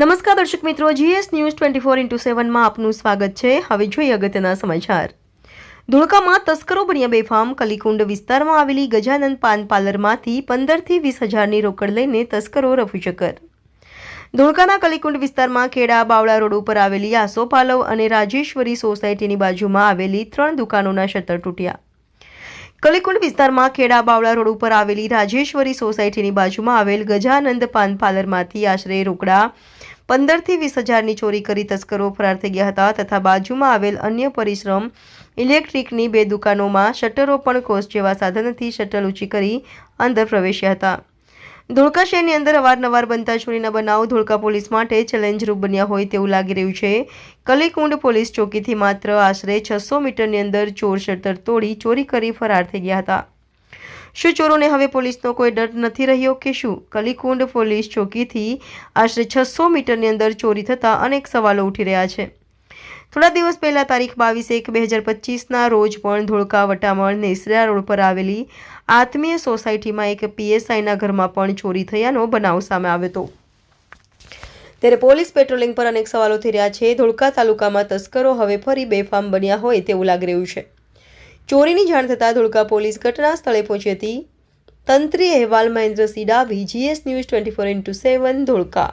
નમસ્કાર દર્શક મિત્રો GS news twenty four into સેવનમાં આપનું સ્વાગત છે. હવે જોઈએ અગત્યના સમાચાર. ધોળકામાં તસ્કરો બન્યા બેફામ. કલીકુંડ વિસ્તારમાં આવેલી ગજાનંદ પાન પાર્લરમાંથી પંદરથી વીસ હજારની રોકડ લઈને તસ્કરો રફુચક્કર ધોળકાના કલીકુંડ વિસ્તારમાં ખેડા બાવળા રોડ ઉપર આવેલી આસો પાલવ અને રાજેશ્વરી સોસાયટીની બાજુમાં આવેલી ત્રણ દુકાનોના શટર તૂટ્યા. કલીકુંડ વિસ્તારમાં ખેડા બાવળા રોડ ઉપર આવેલી રાજેશ્વરી સોસાયટીની બાજુમાં આવેલ ગજાનંદ પાન પાર્લરમાંથી આશરે રોકડા પંદરથી વીસ હજારની ચોરી કરી તસ્કરો ફરાર થઈ ગયા હતા તથા બાજુમાં આવેલ અન્ય પરિશ્રમ ઇલેક્ટ્રિકની બે દુકાનોમાં શટરો પણ કોષ જેવા સાધનથી શટર ઊંચી કરી અંદર પ્રવેશ્યા હતા. ધોળકા શહેરની અંદર અવારનવાર બનતા ચોરીના બનાવ ધોળકા પોલીસ માટે ચેલેન્જરૂપ બન્યા હોય તેવું લાગી રહ્યું છે. કલીકુંડ પોલીસ ચોકીથી માત્ર આશરે છસો મીટરની અંદર ચોર શટર તોડી ચોરી કરી ફરાર થઈ ગયા હતા. શું ચોરોને હવે પોલીસનો કોઈ ડર નથી રહ્યો કે શું? કલીકુંડ પોલીસ ચોકીથી આશરે છસો મીટરની અંદર ચોરી થતાં અનેક સવાલો ઉઠી રહ્યા છે. થોડા દિવસ પહેલા તારીખ બાવીસ એક બે હજાર પચીસના રોજ પણ ધોળકા વટામણ નેસરા રોડ પર આવેલી આત્મીય સોસાયટીમાં એક પીએસઆઈના ઘરમાં પણ ચોરી થયાનો બનાવ સામે આવ્યો હતો. ત્યારે પોલીસ પેટ્રોલિંગ પર અનેક સવાલો થઈ રહ્યા છે. ધોળકા તાલુકામાં તસ્કરો હવે ફરી બેફામ બન્યા હોય તેવું લાગી રહ્યું છે. ચોરીની જાણ થતાં ધોળકા પોલીસ ઘટના સ્થળે પહોંચી હતી. તંત્રી અહેવાલ Mahendrasinh Dabhi, GS news twenty four into seven, Dholka.